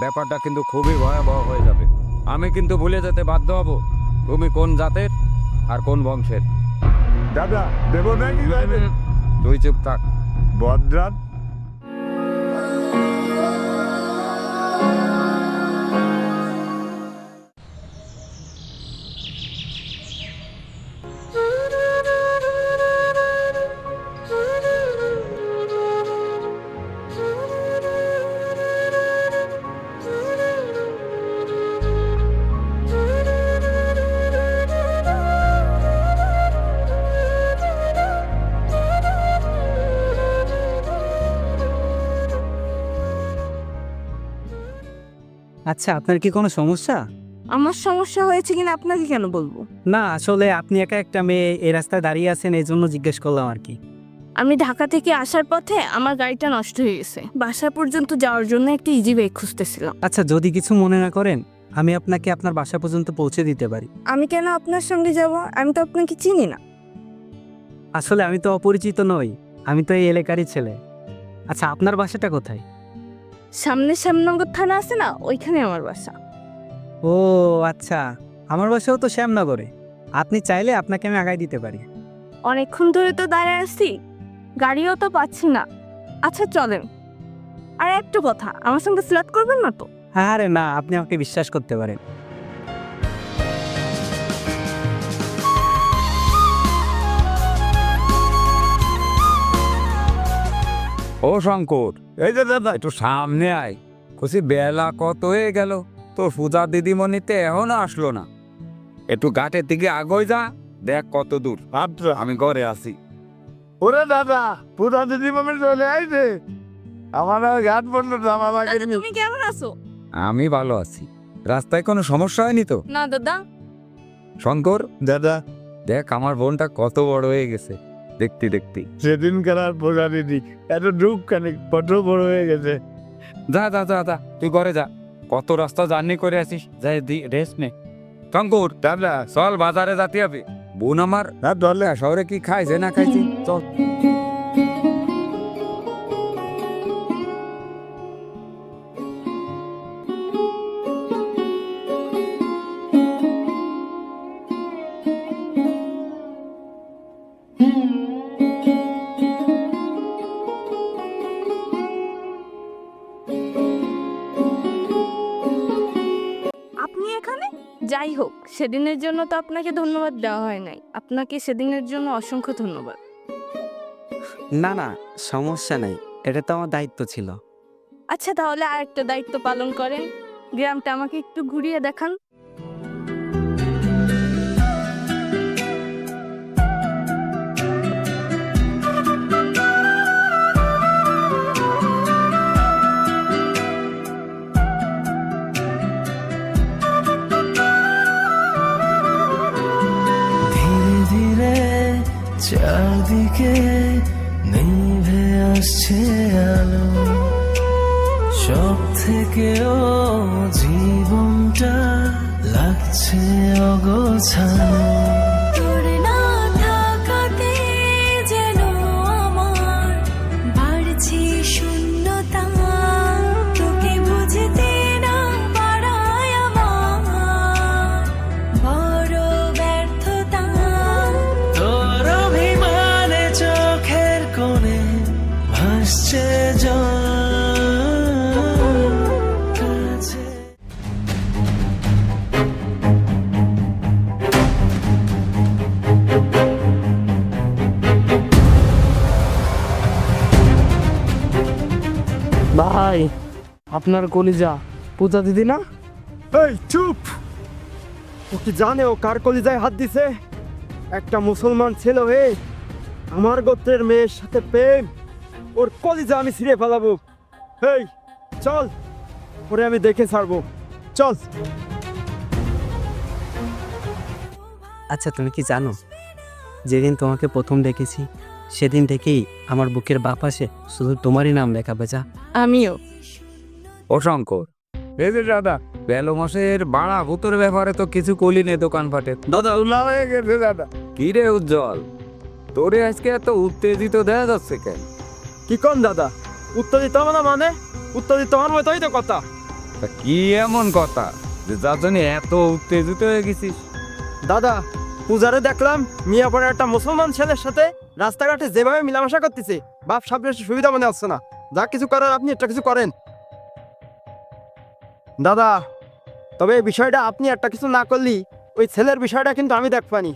ব্যাপারটা কিন্তু খুবই ভয়াবহ হয়ে যাবে। আমি কিন্তু ভুলে যেতে বাধ্য হব। তুমি কোন জাতের আর কোন বংশের? দাদা দেব নাকি তুই চুপ থাক। বদরাত? আচ্ছা আপনার কি কোনো সমস্যা? আমার সমস্যা হয়েছে কিনা আপনাকে কেন বলব? না আসলে আপনি একা একটা মেয়ে এই রাস্তায় দাঁড়িয়ে আছেন এই জন্য জিজ্ঞেস করলাম আর কি। আমি ঢাকা থেকে আসার পথে আমার গাড়িটা নষ্ট হয়ে গেছে। বাসা পর্যন্ত যাওয়ার জন্য একটা ইজি ওয়ে খুঁজতেছিলাম। আচ্ছা যদি কিছু মনে না করেন আমি আপনাকে আপনার বাসা পর্যন্ত পৌঁছে দিতে পারি। আমি কেন আপনার সঙ্গে যাব? আমি তো আপনাকে চিনি না। আসলে আমি তো অপরিচিত নই আমি তো এই এলাকারই ছেলে। আচ্ছা আপনার বাসাটা কোথায়? সামনে শ্যামনগর থানা আছে না ওইখানে আমার বাসা। ও আচ্ছা। আমার বাসাও তো শ্যামনগরে। আপনি চাইলে আপনাকে আমি আগাই দিতে পারি। অনেকক্ষণ ধরে তো দাঁড়িয়ে আছি গাড়িও তো পাচ্ছি না। আচ্ছা চলেন। আর একটু কথা আমার সঙ্গে স্লট করবেন না তো? হ্যাঁ আরে না আপনি আমাকে বিশ্বাস করতে পারেন। ও শঙ্কর এই যে দাদা একটু সামনে আয়। খুশি বেলা কত হয়ে গেল তোর পূজা দিদিমণিতে এখনও আসলো না। একটু ঘাটের দিকে আগোয় যা দেখ কত দূর। আচ্ছা। আমি ঘরে আছি। ওরে দাদা পুরা দিদি মামে চলে আইছে। আমার ঘাট আগে দাদা, তুমি কেমন আছো? আমি ভালো আছি। রাস্তায় কোনো সমস্যা হয়নি তো? না দাদা। শঙ্কর দাদা। দেখ আমার বোনটা কত বড় হয়ে গেছে। দেখতে দেখতে। সেদিন আর দিদি এত ডুব খানিক কত বড় হয়ে গেছে। যা যা যা যা তুই ঘরে যা। কত রাস্তা জার্নি করে আসিস। যাই দি রেস্ট নে। কাঙ্কুর দাদা। চল বাজারে যাতে হবে। বোন আমার। না ধরলে শহরে কি খাইছে না খাইছি? চল। সেদিনের জন্য তো আপনাকে ধন্যবাদ দেওয়া হয় নাই। আপনাকে সেদিনের জন্য অসংখ্য ধন্যবাদ। না না সমস্যা নাই। এটা তো আমার দায়িত্ব ছিল। আচ্ছা তাহলে আর একটা দায়িত্ব পালন করেন। গ্রামটা আমাকে একটু ঘুরিয়ে দেখান। চারদিকে নিভে আসছে আলো। সব থেকেও জীবনটা লাগছে অগোছালো। আপনার কলিজা। পূজা দিদি না? এই চুপ! ও কি জানে ও কার কলিজায় হাত দিছে? একটা মুসলমান ছেলে হয়ে আমার গোত্রের মেয়ের সাথে প্রেম ওর কলিজা আমি ছিঁড়ে ফেলাবো। এই চল ওরে আমি দেখে ছাড়বো। চল। আচ্ছা তুমি কি জানো যেদিন তোমাকে প্রথম দেখেছি সেদিন থেকেই আমার বুকের বাপাশে শুধু তোমারই নাম লেখা বেচা আমিও। ও শঙ্কর এই যে দাদা বেলো মাসের বাড়া ভূতের ব্যাপারে তো কিছু কলি নে দোকান ফাটে। দাদা উল্লা হয়ে গেছে দাদা। কি রে উজ্জ্বল? তোরে আজকে এত উত্তেজিত দেখা যাচ্ছে কেন? কি কোন দাদা? হবে না মানে? উত্তর দিতে আমার মতোই তো কথা। তা কি এমন কথা যে যার জন্য এত উত্তেজিত হয়ে গেছিস? দাদা পূজারে দেখলাম মিয়াপাড়ার একটা মুসলমান ছেলের সাথে রাস্তাঘাটে যেভাবে মিলামেশা করতেছে বাপ সামনে সুবিধা মনে হচ্ছে না। যা কিছু করার আপনি একটা কিছু করেন। দাদা তবে এই বিষয়টা আপনি একটা কিছু না করলি ওই ছেলের বিষয়টা কিন্তু আমি দেখবানি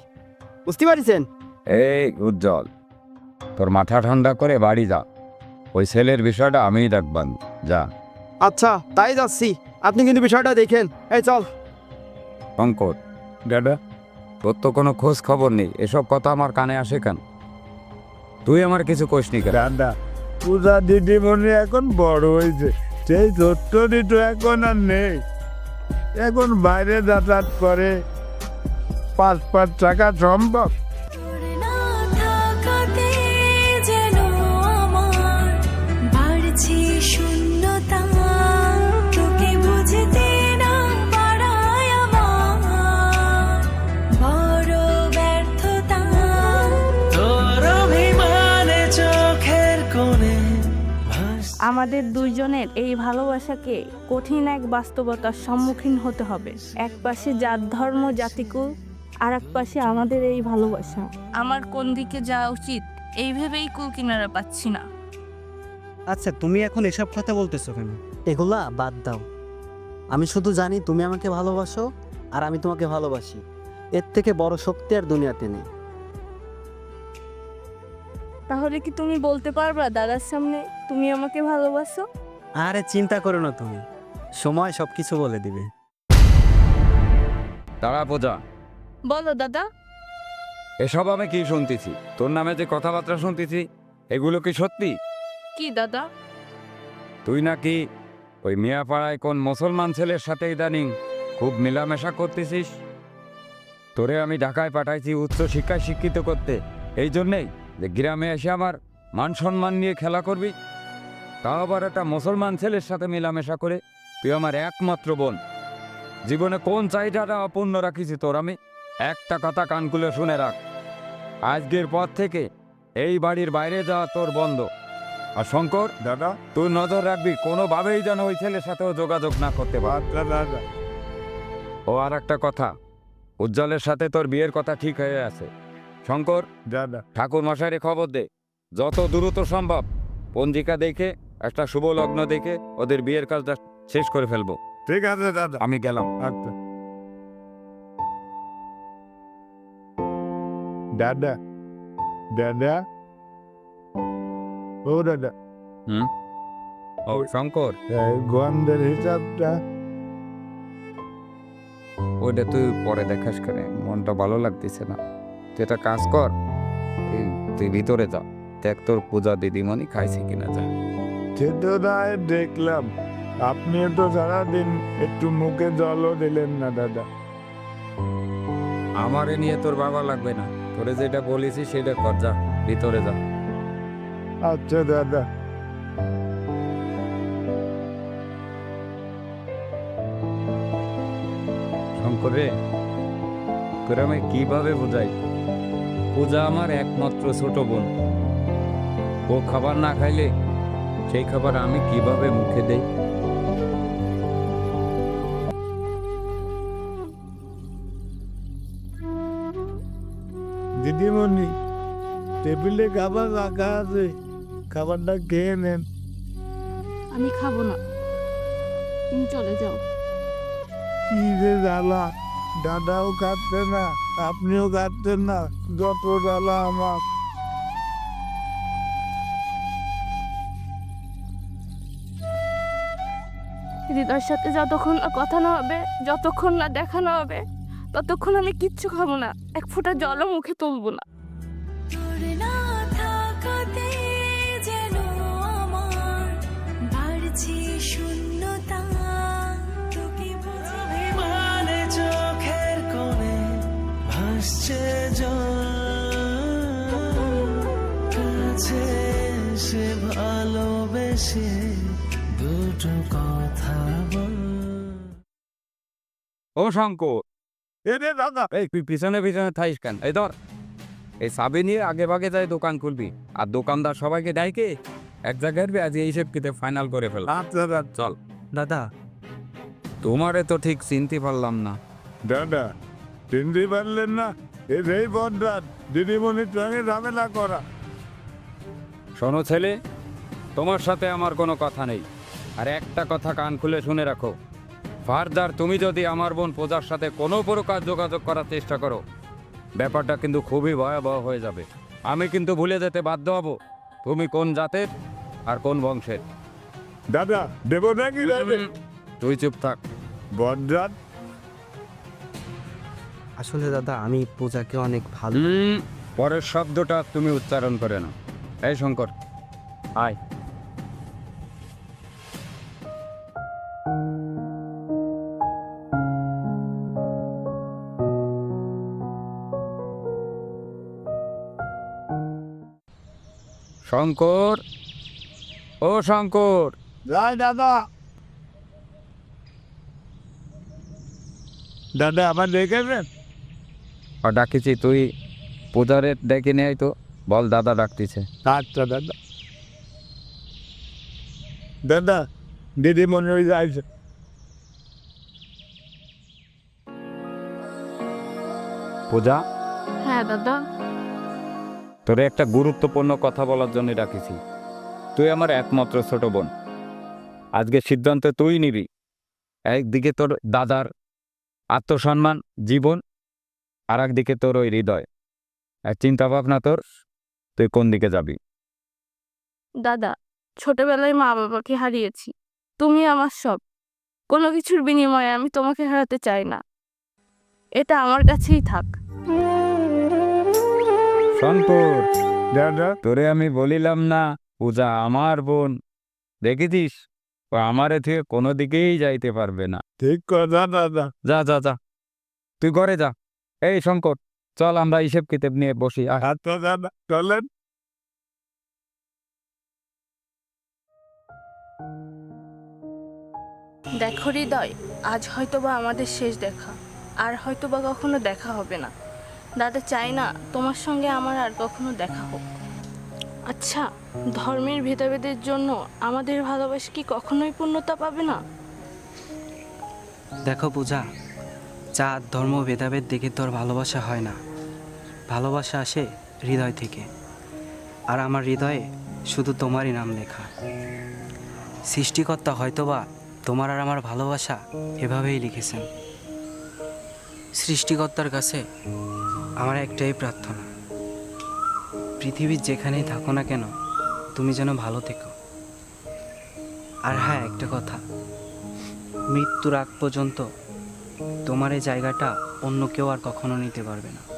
বুঝতে পারিছেন? এই উজ্জ্বল তোর মাথা ঠান্ডা করে বাড়ি যা। ওই ছেলের বিষয়টা আমিই দেখবান যা। আচ্ছা তাই যাচ্ছি। আপনি কিন্তু বিষয়টা দেখেন। এই চল। অঙ্কর দাদা তোর তো কোনো খোঁজ খবর নেই। এসব কথা আমার কানে আসে কেন? তুই আমার কিছু কোসনি কেন? দাদা পূজা দিদিমণি এখন বড় হয়েছে। সেই তথ্যটি তো এখন আর নেই। এখন বাইরে যাতায়াত করে পাঁচ পাঁচ টাকা সম্ভব। আমাদের দুইজনের এই ভালোবাসাকে কঠিন এক বাস্তবতার সম্মুখীন হতে হবে। এক পাশে জাত ধর্ম জাতিকুল আর এক পাশে আমাদের এই ভালোবাসা। আমার কোন দিকে যাওয়া উচিত? এই ভেবেই কুল কিনারা পাচ্ছি না। আচ্ছা তুমি এখন এসব কথা বলতেছো কেন? এগুলা বাদ দাও। আমি শুধু জানি তুমি আমাকে ভালোবাসো আর আমি তোমাকে ভালোবাসি। এর থেকে বড় শক্তি আর দুনিয়াতে নেই। তাহলে কি তুমি বলতে পারবা দাদার সামনে তুমি আমাকে ভালোবাসো? আরে চিন্তা করো না তুমি। সময় সব কিছু বলে দিবে। তারা পূজা। বলো দাদা। এসব আমি কি শুনতেছি? তোর নামে যে কথাবার্তা শুনতেছি এগুলো কি সত্যি? কি দাদা? তুই নাকি ওই মিয়াপাড়ায় কোন মুসলমান ছেলের সাথে ইদানিং খুব মেলামেশা করতেছিস? তোরে আমি ঢাকায় পাঠাইছি উচ্চ শিক্ষায় শিক্ষিত করতে। এই জন্যেই যে গ্রামে এসে আমার মান সম্মান নিয়ে খেলা করবি তাও আবার একটা মুসলমান ছেলের সাথে মেলামেশা করে তুই আমার একমাত্র বোন। জীবনে কোন চাহিদাটা অপূর্ণ রাখিছি তোর আমি একটা কথা কান খুলে শুনে রাখ। আজকের পর থেকে এই বাড়ির বাইরে যাওয়া তোর বন্ধ। আর শঙ্কর দাদা। তুই নজর রাখবি কোনোভাবেই যেন ওই ছেলের সাথেও যোগাযোগ না করতে পার। আচ্ছা দাদা। ও আর একটা কথা উজ্জ্বলের সাথে তোর বিয়ের কথা ঠিক হয়ে আছে। শঙ্কর দাদা ঠাকুর মশাইরে খবর দে। যত দ্রুত সম্ভব। পঞ্জিকা দেখে একটা শুভ লগ্ন দেখে ওদের বিয়ের কাজটা শেষ করে ফেলব। ঠিক আছে দাদা আমি গেলাম। আচ্ছা। দাদা দাদা। ও দাদা। হুম? ও শঙ্কর। গন্ধের হিসাবটা। ওইটা তুই পরে দেখাস করে মনটা ভালো লাগতেছে না। তুই একটা কাজ কর এই তুই ভিতরে যা দেখ তোর পূজা দিদিমণি খাইছে কিনা যা তো দেখলাম আপনি তো সারাদিন একটু মুখে জলও দিলেন না দাদা। আমারে নিয়ে তোর বাবা লাগবে না তোরে যেটা বলেছি সেটা কর যা ভিতরে যা। আচ্ছা দাদা। শঙ্কর তোরে আমি কীভাবে বোঝাই? পূজা আমার একমাত্র ছোট বোন। ও খাবার না খাইলে সেই খাবার আমি কীভাবে মুখে দেই? দিদিমণি টেবিলে খাবার রাখা আছে খাবারটা খেয়ে নেন। আমি খাব না। তুমি চলে যাও। কি যে জ্বালা দাদাও খাচ্ছে না। আপনিও খাচ্ছেন না, যত জ্বালা আমার। হৃদয়ের সাথে যতক্ষণ না কথা না হবে, যতক্ষণ না দেখা না হবে, ততক্ষণ আমি কিচ্ছু খাব না। এক ফোঁটা জলও মুখে তুলবো না। কাছে সে ভালোবেসে দুটো কথা বল। ও শঙ্কর এ রে দাদা। এই তুই পিছনে পিছনে থাইস কেন? এই ধর এই সাবে নিয়ে আগে ভাগে যাই দোকান খুলবি। আর দোকানদার সবাইকে ডাইকে এক জায়গায় আজ এই হিসেব কিতে ফাইনাল করে ফেল। আচ্ছা দাদা দাদা। তোমারে তো ঠিক চিনতে পারলাম না। দাদা চিনতে পারলেন না? এ সেই বদরাত দিদিমণির সঙ্গে ঝামেলা করা। শোনো ছেলে তোমার সাথে আমার কোনো কথা নেই। আর একটা কথা কান খুলে শুনে রাখো। ফার্দার তুমি যদি আমার বোন প্রজার সাথে কোনো প্রকার যোগাযোগ করার চেষ্টা করো ব্যাপারটা কিন্তু খুবই ভয়াবহ হয়ে যাবে। আমি কিন্তু ভুলে যেতে বাধ্য হব। তুমি কোন জাতের আর কোন বংশের? দাদা দেব নাকি তুই চুপ থাক। বদরাত আসলে দাদা আমি পূজাকে অনেক ভালো পরের শব্দটা তুমি উচ্চারণ করে না এই শঙ্কর। আয়। শঙ্কর ও শঙ্কর। যাই দাদা। দাদা আবার দেখেছেন? আর ডাকিছি তুই পূজারে ডেকে নিয়ে আয় তো। বল দাদা ডাকতিছে। আচ্ছা দাদা। দাদা দিদিমণি যাইছে। পূজা? হ্যাঁ দাদা। তোরে একটা গুরুত্বপূর্ণ কথা বলার জন্য ডাকিছি। তুই আমার একমাত্র ছোট বোন। আজকে সিদ্ধান্ত তুই নিবি। একদিকে তোর দাদার আত্মসম্মান জীবন আর একদিকে তোর ওই হৃদয়। এক চিন্তা ভাবনা তোর তুই কোন দিকে যাবি? দাদা ছোটবেলায় মা বাবাকে হারিয়েছি। তুমি আমার সব। কোনো কিছুর বিনিময়ে আমি তোমাকে হারাতে চাই না। এটা আমার কাছেই থাক। দাদা তোরে আমি বলিলাম না পূজা আমার বোন। দেখেছিস ও আমারে থেকে কোনো দিকেই যাইতে পারবে না। ঠিক কথা দাদা। যা যা যা। তুই ঘরে যা। এই শঙ্কর। চল আমরা হিসেব কিতাব নিয়ে বসি চলেন। দেখো হৃদয় আজ হয়তোবা আমাদের শেষ দেখা আর হয়তোবা কখনো দেখা হবে না। দাদা চাই না তোমার সঙ্গে আমার আর কখনো দেখা হোক। আচ্ছা ধর্মের ভেদাভেদের জন্য আমাদের ভালোবাসা কি কখনোই পূর্ণতা পাবে না? দেখো পূজা জাত ধর্ম ভেদাভেদ দেখে তোর ভালোবাসা হয় না। ভালোবাসা আসে হৃদয় থেকে। আর আমার হৃদয়ে শুধু তোমারই নাম লেখা। সৃষ্টিকর্তা হয়তোবা তোমার আর আমার ভালোবাসা এভাবেই লিখেছেন। সৃষ্টিকর্তার কাছে আমার একটাই প্রার্থনা। পৃথিবীর যেখানেই থাকো না কেন, তুমি যেন ভালো থেকো। আর হ্যাঁ একটা কথা। মৃত্যুর আগ পর্যন্ত তোমার এই জায়গাটা অন্য কেউ আর কখনো নিতে পারবে না।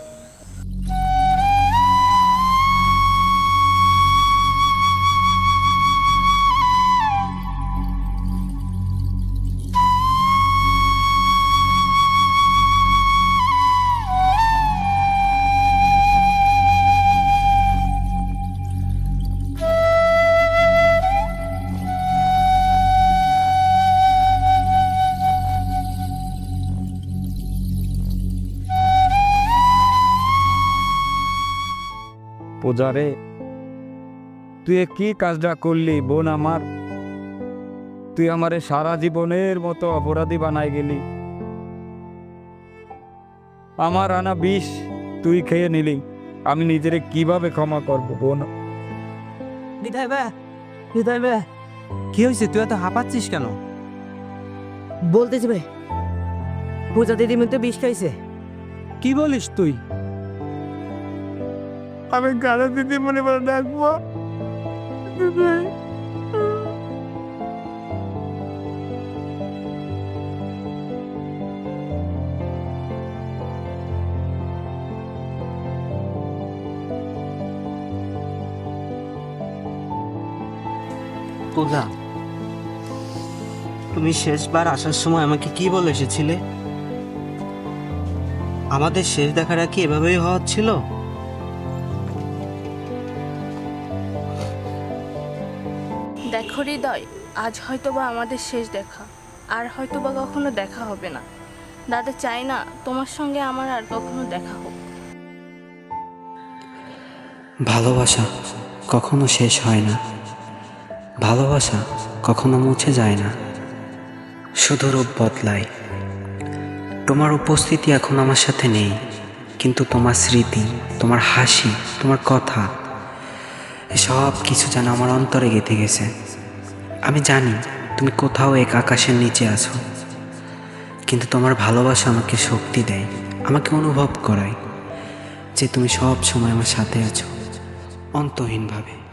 পূজারে তুই কি কাজটা করলি বোন আমার? তুই আমারে সারা জীবনের মতো অপরাধী বানাই গেলি। আমার আনা বিষ তুই খেয়ে নিলি আমি নিজেরে কীভাবে ক্ষমা করব বোন? হৃদয় বে হৃদয় বে কি হয়েছে? তুই এত হাঁপাচ্ছিস কেন? বলতেছি ভাই পূজা দিদি মধ্যে বিষ খাইছে। কি বলিস তুই? আমি কারও দিদিমণি বলে ডাকবো তুমি শেষবার আসার সময় আমাকে কি বলে এসেছিলে? আমাদের শেষ দেখাটা কি এভাবেই হওয়ার ছিল হৃদয়, আজ হয়তোবা আমাদের শেষ দেখা, আর হয়তোবা কখনো দেখা হবে না। দাদা চাই না তোমার সঙ্গে আমার আর কখনো দেখা হোক। ভালোবাসা কখনো শেষ হয় না। ভালোবাসা কখনো মুছে যায় না। শুধু রূপ বদলায়। তোমার উপস্থিতি এখন আমার সাথে নেই, কিন্তু তোমার স্মৃতি, তোমার হাসি, তোমার কথা সব কিছু যেন আমার অন্তরে গেঁথে গেছে। আমি জানি তুমি কোথাও এক আকাশের নিচে আছো, কিন্তু তোমার ভালোবাসা আমাকে শক্তি দেয়, আমাকে অনুভব করায় যে তুমি সব সময় আমার সাথে আছো, অন্তহীনভাবে।